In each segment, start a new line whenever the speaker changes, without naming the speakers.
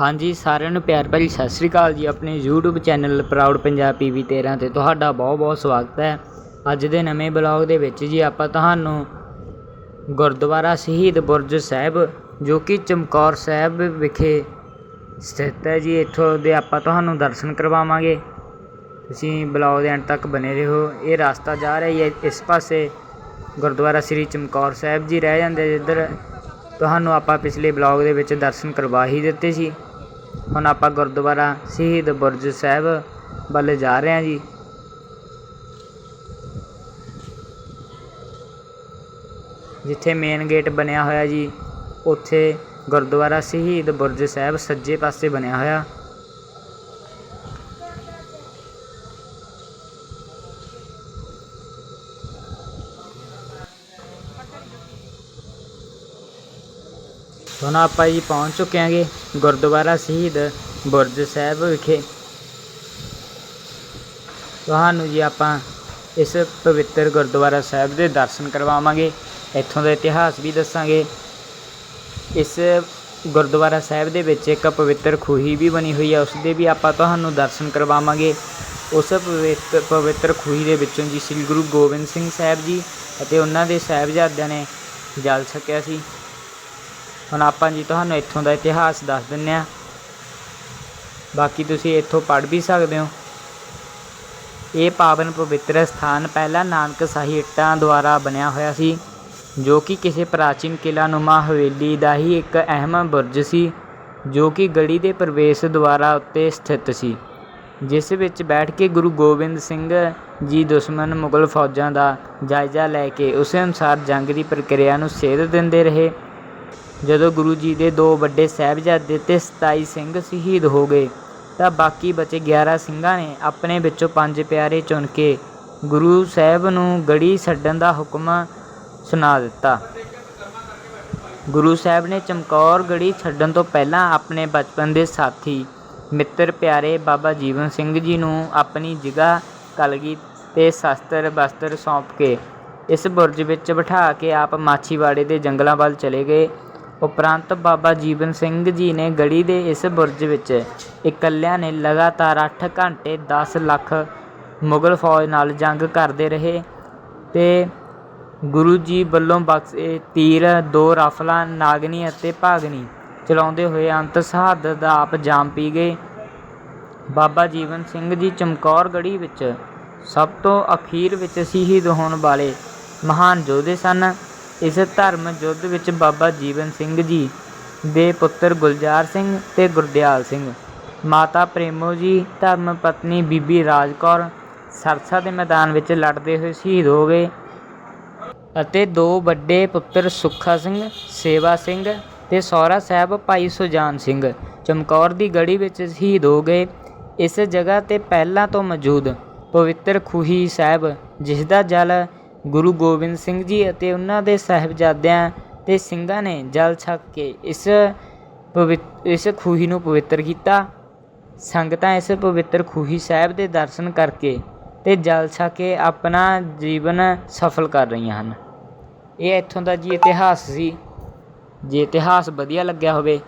ਹਾਂਜੀ, ਸਾਰਿਆਂ ਨੂੰ ਪਿਆਰ ਭਰੀ ਸਤਿ ਸ੍ਰੀ ਅਕਾਲ ਜੀ ਆਪਣੇ YouTube channel proud Punjab PV 13 ਤੇ ਤੁਹਾਡਾ ਬਹੁਤ ਬਹੁਤ ਸਵਾਗਤ ਹੈ। ਅੱਜ ਦੇ ਨਵੇਂ ਬਲੌਗ ਦੇ ਵਿੱਚ ਜੀ ਆਪਾਂ ਤੁਹਾਨੂੰ ਗੁਰਦੁਆਰਾ ਸ਼ਹੀਦ ਬੁਰਜ ਸਾਹਿਬ, ਜੋ ਕਿ ਚਮਕੌਰ ਸਾਹਿਬ ਵਿਖੇ ਸਥਿਤ ਹੈ ਜੀ। ਇੱਥੋਂ ਦੇ ਆਪਾਂ ਤੁਹਾਨੂੰ ਦਰਸ਼ਨ ਕਰਵਾਵਾਂਗੇ। ਤੁਸੀਂ ਬਲੌਗ ਦੇ ਅੰਤ ਤੱਕ ਬਨੇ ਰਹੋ। ਇਹ ਰਸਤਾ ਜਾ ਰਿਹਾ ਹੈ ਇਸ ਪਾਸੇ ਗੁਰਦੁਆਰਾ ਸ੍ਰੀ ਚਮਕੌਰ ਸਾਹਿਬ ਜੀ ਰਹਿ ਜਾਂਦੇ ਜਿੱਧਰ ਤੁਹਾਨੂੰ ਆਪਾਂ ਪਿਛਲੇ ਬਲੌਗ ਦੇ ਵਿੱਚ ਦਰਸ਼ਨ ਕਰਵਾ ਹੀ ਦਿੱਤੇ ਸੀ। ਹੁਣ ਆਪਾਂ ਗੁਰਦੁਆਰਾ ਸ਼ਹੀਦ ਬੁਰਜ ਸਾਹਿਬ ਵੱਲ ਜਾ ਰਹੇ ਹਾਂ ਜੀ। ਜਿੱਥੇ ਮੇਨ ਗੇਟ ਬਣਿਆ ਹੋਇਆ ਜੀ, ਉੱਥੇ ਗੁਰਦੁਆਰਾ ਸ਼ਹੀਦ ਬੁਰਜ ਸਾਹਿਬ ਸੱਜੇ ਪਾਸੇ ਬਣਿਆ ਹੋਇਆ। ਹੁਣ ਆਪਾਂ ਜੀ ਪਹੁੰਚ ਚੁੱਕੇ ਹਾਂਗੇ ਗੁਰਦੁਆਰਾ ਸ਼ਹੀਦ ਬੁਰਜ ਸਾਹਿਬ ਵਿਖੇ। ਤੁਹਾਨੂੰ ਜੀ ਆਪਾਂ ਇਸ ਪਵਿੱਤਰ ਗੁਰਦੁਆਰਾ ਸਾਹਿਬ ਦੇ ਦਰਸ਼ਨ ਕਰਵਾਵਾਂਗੇ। ਇੱਥੋਂ ਦਾ ਇਤਿਹਾਸ ਵੀ ਦੱਸਾਂਗੇ। ਇਸ ਗੁਰਦੁਆਰਾ ਸਾਹਿਬ ਦੇ ਵਿੱਚ ਇੱਕ ਪਵਿੱਤਰ ਖੂਹੀ ਵੀ ਬਣੀ ਹੋਈ ਹੈ ਉਸ ਦੇ ਵੀ ਆਪਾਂ ਤੁਹਾਨੂੰ ਦਰਸ਼ਨ ਕਰਵਾਵਾਂਗੇ। ਉਸ ਪਵਿੱਤਰ ਪਵਿੱਤਰ ਖੂਹੀ ਦੇ ਵਿੱਚੋਂ ਜੀ ਸ੍ਰੀ ਗੁਰੂ ਗੋਬਿੰਦ ਸਿੰਘ ਸਾਹਿਬ ਜੀ ਅਤੇ ਉਹਨਾਂ ਦੇ ਸਾਹਿਬਜ਼ਾਦਿਆਂ ਨੇ ਜਲ ਛਕਿਆ ਸੀ। ਹੁਣ ਆਪਾਂ ਜੀ ਤੁਹਾਨੂੰ ਇੱਥੋਂ ਦਾ ਇਤਿਹਾਸ ਦੱਸ ਦਿੰਨੇ ਆ ਬਾਕੀ ਤੁਸੀਂ ਇੱਥੋਂ ਪੜ੍ਹ ਵੀ ਸਕਦੇ ਹੋ। ਇਹ ਪਾਵਨ ਪਵਿੱਤਰ ਸਥਾਨ ਪਹਿਲਾਂ ਨਾਨਕ ਸਾਹੀ ਇੱਟਾਂ ਦੁਆਰਾ ਬਣਿਆ ਹੋਇਆ ਸੀ, ਜੋ ਕਿ ਕਿਸੇ ਪ੍ਰਾਚੀਨ ਕਿਲਾ ਨੁਮਾ ਹਵੇਲੀ ਦਾ ਹੀ ਇੱਕ ਅਹਿਮ ਬੁਰਜ ਸੀ, ਜੋ ਕਿ ਗੜੀ ਦੇ ਪ੍ਰਵੇਸ਼ ਦੁਆਰਾ ਉੱਤੇ ਸਥਿਤ ਸੀ। ਜਿਸ ਵਿੱਚ ਬੈਠ ਕੇ ਗੁਰੂ ਗੋਬਿੰਦ ਸਿੰਘ ਜੀ ਦੁਸ਼ਮਣ ਮੁਗਲ ਫੌਜਾਂ ਦਾ ਜਾਇਜ਼ਾ ਲੈ ਕੇ ਉਸੇ ਅਨੁਸਾਰ ਜੰਗ ਦੀ ਪ੍ਰਕਿਰਿਆ ਨੂੰ ਸੇਧ ਦਿੰਦੇ ਰਹੇ। ਜਦੋਂ ਗੁਰੂ ਜੀ ਦੇ ਦੋ ਵੱਡੇ ਸਾਹਿਬਜ਼ਾਦੇ ਤੇ 27 ਸਿੰਘ ਸ਼ਹੀਦ ਹੋ ਗਏ, ਤਾਂ ਬਾਕੀ ਬਚੇ 11 ਸਿੰਘਾਂ ਨੇ ਆਪਣੇ ਵਿੱਚੋਂ ਪੰਜ ਪਿਆਰੇ ਚੁਣ ਕੇ ਗੁਰੂ ਸਾਹਿਬ ਨੂੰ ਗੜੀ ਛੱਡਣ ਦਾ ਹੁਕਮ ਸੁਣਾ ਦਿੱਤਾ। ਗੁਰੂ ਸਾਹਿਬ ਨੇ ਚਮਕੌਰ ਗੜੀ ਛੱਡਣ ਤੋਂ ਪਹਿਲਾਂ ਆਪਣੇ ਬਚਪਨ ਦੇ ਸਾਥੀ, ਮਿੱਤਰ ਪਿਆਰੇ ਬਾਬਾ ਜੀਵਨ ਸਿੰਘ ਜੀ ਨੂੰ ਆਪਣੀ ਜਗ੍ਹਾ ਕਲਗੀ ਤੇ ਸ਼ਸਤਰ ਬਸਤਰ ਸੌਂਪ ਕੇ ਇਸ ਬੁਰਜ ਵਿੱਚ ਬਿਠਾ ਕੇ ਆਪ ਮਾਛੀਵਾੜੇ ਦੇ ਜੰਗਲਾਂ ਵੱਲ ਚਲੇ ਗਏ। ਉਪਰੰਤ ਬਾਬਾ ਜੀਵਨ ਸਿੰਘ ਜੀ ਨੇ ਗੜ੍ਹੀ ਦੇ ਇਸ ਬੁਰਜ ਵਿੱਚ ਇਕੱਲਿਆਂ ਨੇ ਲਗਾਤਾਰ ਅੱਠ ਘੰਟੇ ਦਸ ਲੱਖ ਮੁਗਲ ਫੌਜ ਨਾਲ ਜੰਗ ਕਰਦੇ ਰਹੇ ਅਤੇ ਗੁਰੂ ਜੀ ਵੱਲੋਂ ਬਖਸ਼ੇ ਤੀਰ, ਦੋ ਰਾਫਲਾਂ, ਨਾਗਨੀ ਅਤੇ ਭਾਗਨੀ ਚਲਾਉਂਦੇ ਹੋਏ ਅੰਤ ਸ਼ਹਾਦਤ ਦਾ ਆਪ ਜਾਮ ਪੀ ਗਏ। ਬਾਬਾ ਜੀਵਨ ਸਿੰਘ ਜੀ ਚਮਕੌਰ ਗੜੀ ਵਿੱਚ ਸਭ ਤੋਂ ਅਖੀਰ ਵਿੱਚ ਸ਼ਹੀਦ ਹੋਣ ਵਾਲੇ ਮਹਾਨ ਯੋਧੇ ਸਨ। ਇਸ ਧਰਮ ਯੁੱਧ ਵਿੱਚ ਬਾਬਾ ਜੀਵਨ ਸਿੰਘ ਜੀ ਦੇ ਪੁੱਤਰ ਗੁਲਜ਼ਾਰ ਸਿੰਘ ਤੇ ਗੁਰਦਿਆਲ ਸਿੰਘ। ਮਾਤਾ ਪ੍ਰੇਮੋ ਜੀ, ਧਰਮ ਪਤਨੀ ਬੀਬੀ ਰਾਜ ਕੌਰ ਸਰਸਾ ਦੇ ਮੈਦਾਨ ਵਿੱਚ ਲੜਦੇ ਹੋਏ ਸ਼ਹੀਦ ਹੋ ਗਏ ਅਤੇ ਦੋ ਵੱਡੇ ਪੁੱਤਰ ਸੁੱਖਾ ਸਿੰਘ, ਸੇਵਾ ਸਿੰਘ ਤੇ ਸੌਰਾ ਸਾਹਿਬ ਭਾਈ ਸੁਜਾਨ ਸਿੰਘ ਚਮਕੌਰ ਦੀ ਗੜੀ ਵਿੱਚ ਸ਼ਹੀਦ ਹੋ ਗਏ। ਇਸ ਜਗ੍ਹਾ ਤੇ ਪਹਿਲਾਂ ਤੋਂ ਮੌਜੂਦ ਪਵਿੱਤਰ ਖੂਹੀ ਸਾਹਿਬ ਜਿਸ ਦਾ ਜਲ ਗੁਰੂ ਗੋਬਿੰਦ ਸਿੰਘ ਜੀ ਅਤੇ ਉਹਨਾਂ ਦੇ ਸਾਹਿਬਜ਼ਾਦਿਆਂ ਅਤੇ ਸਿੰਘਾਂ ਨੇ ਜਲ ਛਕ ਕੇ ਇਸ ਪਵਿੱਤ, ਇਸ ਖੂਹੀ ਨੂੰ ਪਵਿੱਤਰ ਕੀਤਾ। ਸੰਗਤਾਂ ਇਸ ਪਵਿੱਤਰ ਖੂਹੀ ਸਾਹਿਬ ਦੇ ਦਰਸ਼ਨ ਕਰਕੇ ਤੇ ਜਲ ਛਕ ਕੇ ਆਪਣਾ ਜੀਵਨ ਸਫਲ ਕਰ ਰਹੀਆਂ ਹਨ। ਇਹ ਇੱਥੋਂ ਦਾ ਜੀ ਇਤਿਹਾਸ ਸੀ। ਜੇ ਇਤਿਹਾਸ ਵਧੀਆ ਲੱਗਿਆ ਹੋਵੇ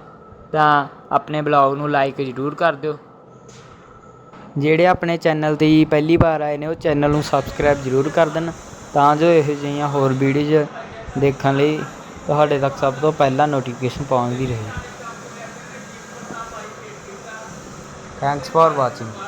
ਤਾਂ ਆਪਣੇ ਬਲੌਗ ਨੂੰ ਲਾਈਕ ਜ਼ਰੂਰ ਕਰ ਦਿਓ। ਜਿਹੜੇ ਆਪਣੇ ਚੈਨਲ ਤੇ ਪਹਿਲੀ ਵਾਰ ਆਏ ਨੇ, ਉਹ ਚੈਨਲ ਨੂੰ ਸਬਸਕ੍ਰਾਈਬ ਜ਼ਰੂਰ ਕਰ ਦੇਣ। ਤਾਂ ਜੋ ਇਹੋ ਜਿਹੀਆਂ ਹੋਰ ਵੀਡੀਓਜ਼ ਦੇਖਣ ਲਈ ਤੁਹਾਡੇ ਤੱਕ ਸਭ ਤੋਂ ਪਹਿਲਾਂ ਨੋਟੀਫਿਕੇਸ਼ਨ ਪਹੁੰਚਦੀ ਰਹੇ। Thanks for watching